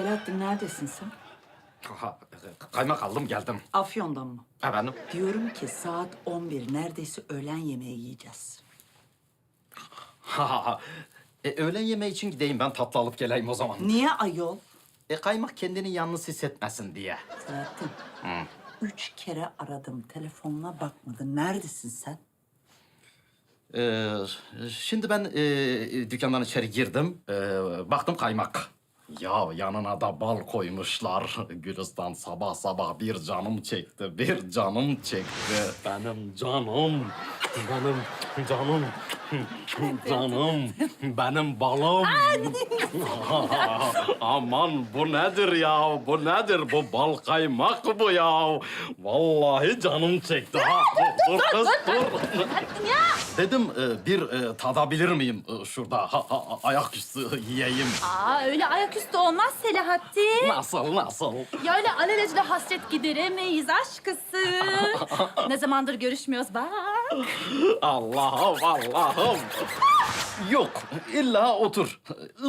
Selahattin neredesin sen? Ha, kaymak aldım geldim. Afyon'dan mı? Efendim? Diyorum ki saat 11 neredeyse öğlen yemeği yiyeceğiz. Ha, ha, ha. E, öğlen yemeği için gideyim ben tatlı alıp geleyim o zaman. Niye ayol? E, kaymak kendini yalnız hissetmesin diye. Selahattin. Üç kere aradım. Telefonuna bakmadın. Neredesin sen? Ee, şimdi ben e, dükkandan içeri girdim. E, baktım kaymak. Ya yanına da bal koymuşlar. Gülistan sabah sabah bir canım çekti, bir canım çekti. Benim canım, benim canım, canım, benim balım. Aman bu nedir ya? Bu nedir? Bu bal kaymak bu ya. Vallahi canım çekti. Ha, dur, dur kız dur. Dedim e, bir e, tadabilir miyim e, şurada? Ha, ha, ayaküstü yiyeyim. Aa öyle ayaküstü olmaz Selahattin. Nasıl nasıl? Ya öyle alelacele hasret gideremeyiz aşkısı. ne zamandır görüşmüyoruz bak. Allah'ım Allah'ım. Yok illa otur.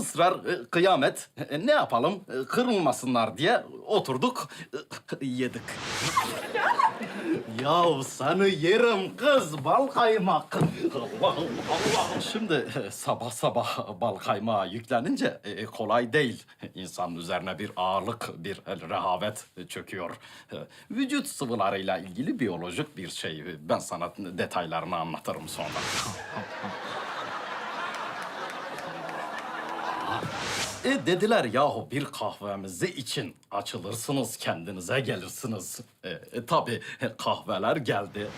Israr e, kıyamet. E, Ne yapalım E, kırılmasınlar diye oturduk yedik. Ya seni yerim kız bal kaymak. Allah'ım Allah'ım. Şimdi sabah sabah bal kaymağa yüklenince kolay değil. İnsanın üzerine bir ağırlık, bir rehavet çöküyor. Vücut sıvılarıyla ilgili biyolojik bir şey. Ben sana detaylarını anlatırım sonra. E dediler yahu bir kahvemizi için açılırsınız kendinize gelirsiniz. E, e, tabii e, kahveler geldi.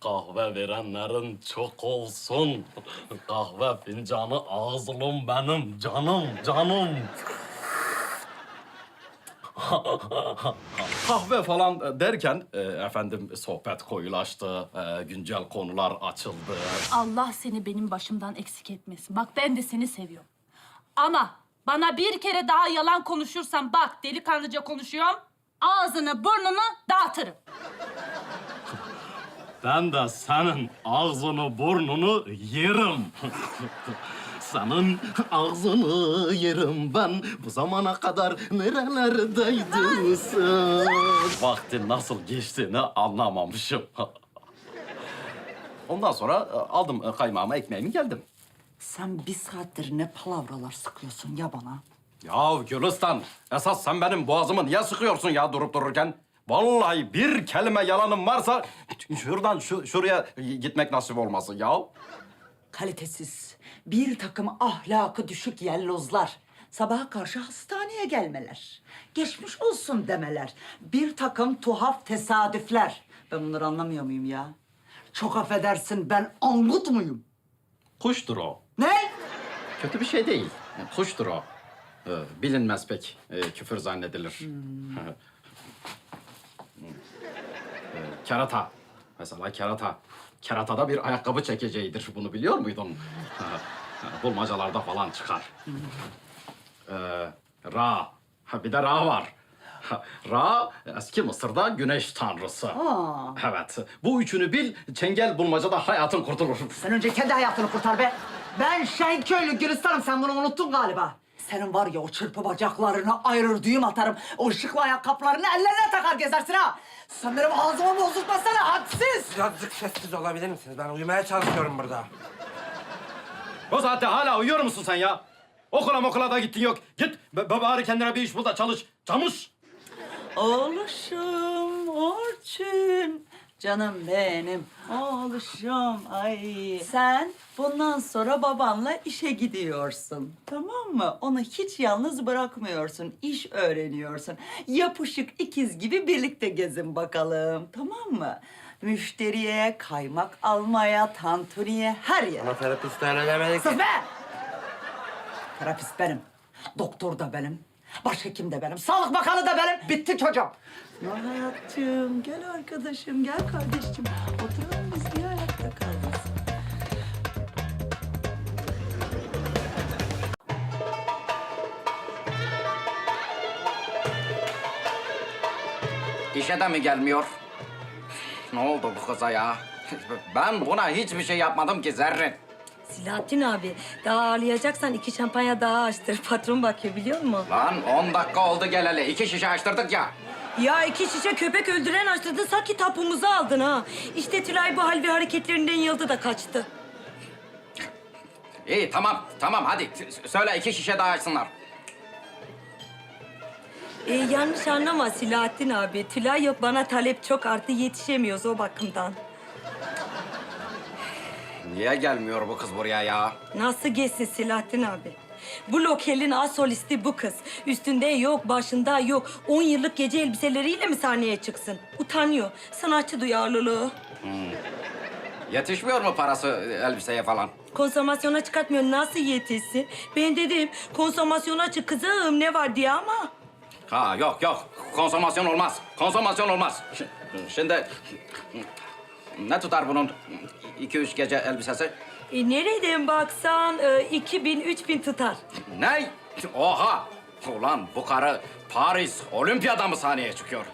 Kahve verenlerin çok olsun. Kahve fincanı ağzım benim canım canım. Kahve falan derken e, efendim sohbet koyulaştı, e, güncel konular açıldı. Allah seni benim başımdan eksik etmesin. Bak ben de seni seviyorum. Ama bana bir kere daha yalan konuşursan bak delikanlıca konuşuyorum. Ağzını burnunu dağıtırım. Ben de senin ağzını burnunu yerim. senin ağzını yerim ben. Bu zamana kadar nerelerdeydin sen? Vaktin nasıl geçtiğini anlamamışım. Ondan sonra e, aldım e, kaymağımı, ekmeğimi geldim. Sen bir saattir ne palavralar sıkıyorsun ya bana? Ya Gülistan, esas sen benim boğazımı niye sıkıyorsun ya durup dururken? Vallahi bir kelime yalanım varsa şuradan şu, şuraya gitmek nasip olmasın ya. Kalitesiz, bir takım ahlakı düşük yellozlar. Sabaha karşı hastaneye gelmeler. Geçmiş olsun demeler. Bir takım tuhaf tesadüfler. Ben bunları anlamıyor muyum ya? Çok affedersin ben angut muyum? Kuştur o. Ne? Kötü bir şey değil. Kuştur o. Ee, bilinmez pek. Ee, küfür zannedilir. Ee, kerata. Mesela kerata. Keratada bir ayakkabı çekeceğidir. Bunu biliyor muydun? Bulmacalarda falan çıkar. Ee, Ra. Ha, bir de Ra var. Ha, Ra eski Mısır'da güneş tanrısı. Aa. Evet. Bu üçünü bil, çengel bulmacada hayatın kurtulur. Sen önce kendi hayatını kurtar be. Ben Şenköylü Gülistan'ım sen bunu unuttun galiba. Senin var ya o çırpı bacaklarını ayırır düğüm atarım. O ışıklı ayakkabılarını ellerine takar gezersin ha. Sen benim ağzımı bozultmasana hadsiz. Birazcık sessiz olabilir misiniz? Ben uyumaya çalışıyorum burada. O saatte hala uyuyor musun sen ya? Okula okula da gittin yok. Git b- b- bari kendine bir iş bul da çalış. Çalış. Oğluşum, Orçun. Canım benim, oğluşum. Ay. Sen bundan sonra babanla işe gidiyorsun. Tamam mı? Onu hiç yalnız bırakmıyorsun. İş öğreniyorsun. Yapışık ikiz gibi birlikte gezin bakalım. Tamam mı? Müşteriye, kaymak almaya, tantuniye, her yere. Ama terapist öyle demedi ki. Sus be! Terapist benim. Doktor da benim. Başhekim de benim. Sağlık bakanı da benim. Bitti çocuğum. Nur hayatım, gel arkadaşım, gel kardeşim. Oturalım biz niye ayakta kaldınız? İşe de mi gelmiyor? Ne oldu bu kıza ya? Ben buna hiçbir şey yapmadım ki Zerrin. Silahattin abi, daha ağırlayacaksan iki şampanya daha açtır. Patron bakıyor biliyor musun? Lan 10 dakika oldu geleli. İki şişe açtırdık ya. Ya iki şişe köpek öldüren açtırdın, sanki tapumuzu aldın ha. İşte Tülay bu hal ve hareketlerinden yıldı da kaçtı. İyi tamam tamam hadi. S- Söyle iki şişe daha açsınlar. Ee, yanlış anlama Silahattin abi. Tülay yok, bana talep çok artı yetişemiyoruz o bakımdan. Niye gelmiyor bu kız buraya ya? Nasıl geçsin Silahattin abi? Bu lokelin as solisti bu kız. Üstünde yok, başında yok. 10 yıllık gece elbiseleriyle mi sahneye çıksın? Utanıyor. Sanatçı duyarlılığı. Yetişmiyor mu parası elbiseye falan? Konsomasyona çıkartmıyor. Nasıl yetişsin? Ben dedim konsomasyona çık kızım ne var diye ama. Ha yok yok. Konsomasyon olmaz. Konsomasyon olmaz. Şimdi ne tutar bunun iki üç gece elbisesi? E, nereden baksan e, 2000, 3000 tutar. Ne? Oha! Ulan bu karı Paris Olimpiyada mı sahneye çıkıyor?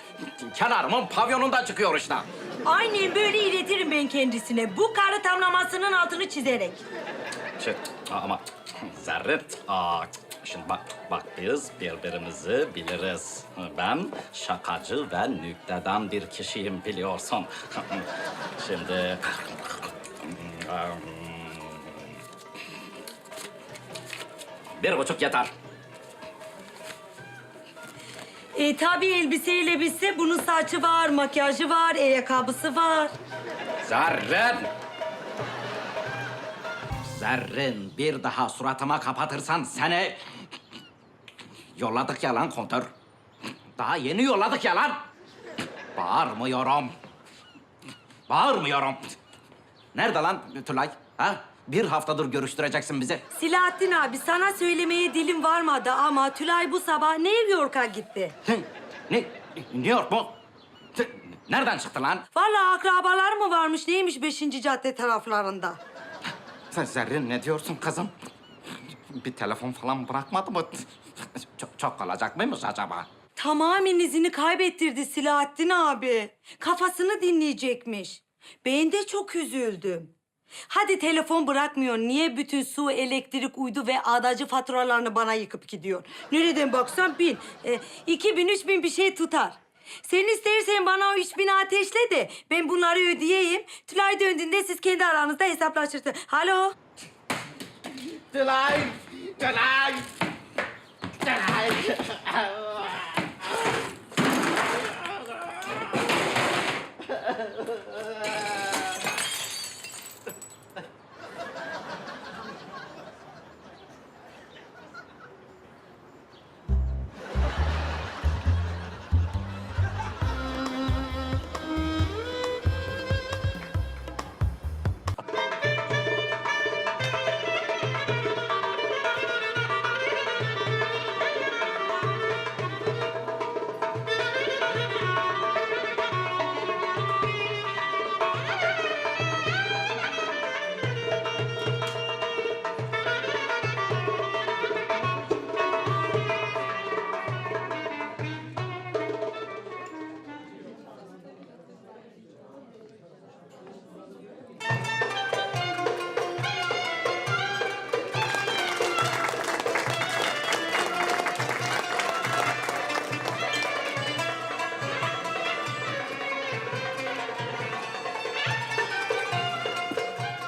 Kenarımın pavyonunda çıkıyor işte. Aynen böyle iletirim ben kendisine. Bu karı tamlamasının altını çizerek. Şey, ama Zerret, aa, şimdi bak, bak biz birbirimizi biliriz. Ben şakacı ve nükteden bir kişiyim biliyorsun. Şimdi... Bir buçuk yeter. E tabii elbiseyle bitse bunun saçı var, makyajı var, ayakkabısı var. Zerrin! Zerrin bir daha suratıma kapatırsan seni... Yolladık ya lan kontör. Daha yeni yolladık ya lan. Bağırmıyorum. Bağırmıyorum. Nerede lan Tülay? Ha? Bir haftadır görüştüreceksin bizi. Silahattin abi sana söylemeye dilim varmadı ama Tülay bu sabah New York'a gitti. Ne? New York mu? Nereden çıktı lan? Vallahi akrabalar mı varmış neymiş beşinci cadde taraflarında? Sen Zerrin ne diyorsun kızım? Bir telefon falan bırakmadı mı? Çok, çok kalacak mıymış acaba? Tamamen izini kaybettirdi Silahattin abi. Kafasını dinleyecekmiş. Ben de çok üzüldüm. Hadi telefon bırakmıyor. Niye bütün su, elektrik, uydu ve adacı faturalarını bana yıkıp gidiyor? Nereden baksan bin. E, iki bin, üç bin bir şey tutar. Sen istersen bana o üç bini ateşle de ben bunları ödeyeyim. Tülay döndüğünde siz kendi aranızda hesaplaşırsınız. Alo? Tülay! Tülay! Tülay!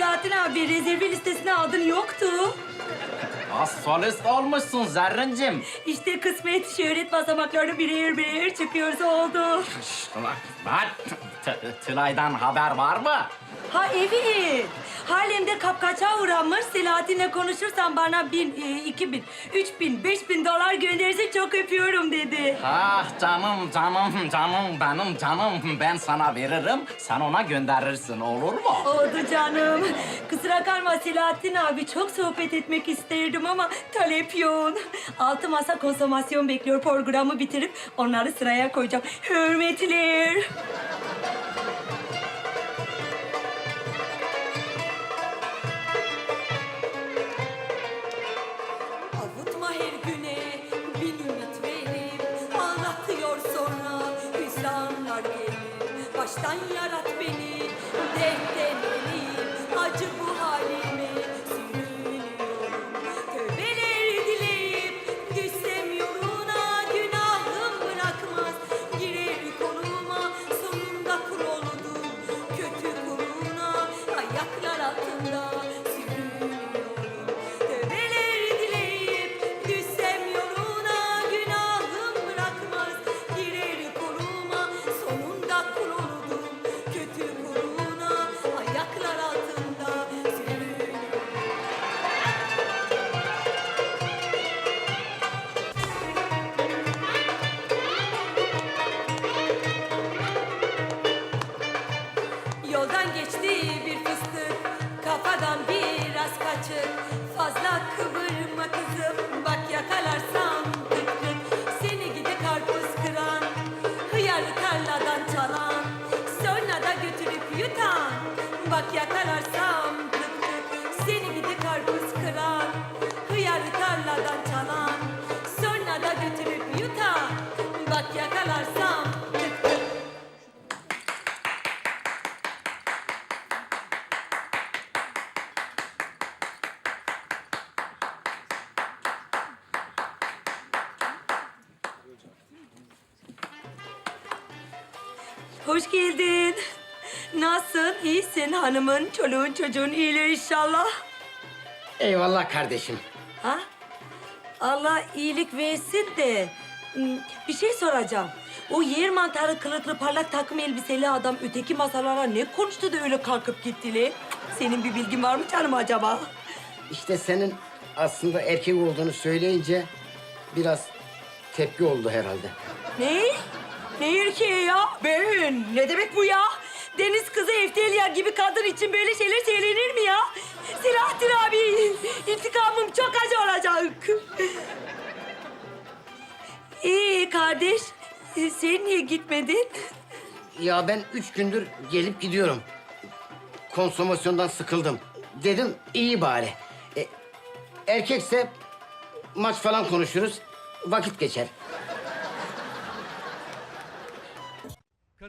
Selahattin abi. Rezervi listesine adın yoktu. Az solist olmuşsun Zerrincim. İşte kısmet şöhret basamaklarını birer birer çıkıyoruz oldu. Bak, T- Tülay'dan haber var mı? Ha evet. Halemde kapkaça uğramış. Selahattin'le konuşursan bana bin, e, iki bin, üç bin, beş bin dolar gönderirse çok öpüyorum dedi. Ah canım canım canım benim canım ben sana veririm sen ona gönderirsin olur mu? Oldu canım. Kusura kalma Selahattin abi. Çok sohbet etmek isterdim ama talep yoğun. Altı masa konsomasyon bekliyor programı bitirip onları sıraya koyacağım. Hürmetler. Steinerer Nasılsın? İyisin hanımın, çoluğun, çocuğun iyiler inşallah. Eyvallah kardeşim. Ha? Allah iyilik versin de bir şey soracağım. O yer mantarı kılıklı parlak takım elbiseli adam öteki masalara ne konuştu da öyle kalkıp gittiler? Senin bir bilgin var mı canım acaba? İşte senin aslında erkek olduğunu söyleyince biraz tepki oldu herhalde. Ne? Ne erkeği ya? Ben. Ne demek bu ya? Deniz kızı Eftelya gibi kadın için böyle şeyler söylenir mi ya? Selahattin abi, intikamım çok acı olacak. İyi kardeş, sen niye gitmedin? Ya ben üç gündür gelip gidiyorum. Konsomasyondan sıkıldım. Dedim iyi bari. E, erkekse maç falan konuşuruz. Vakit geçer.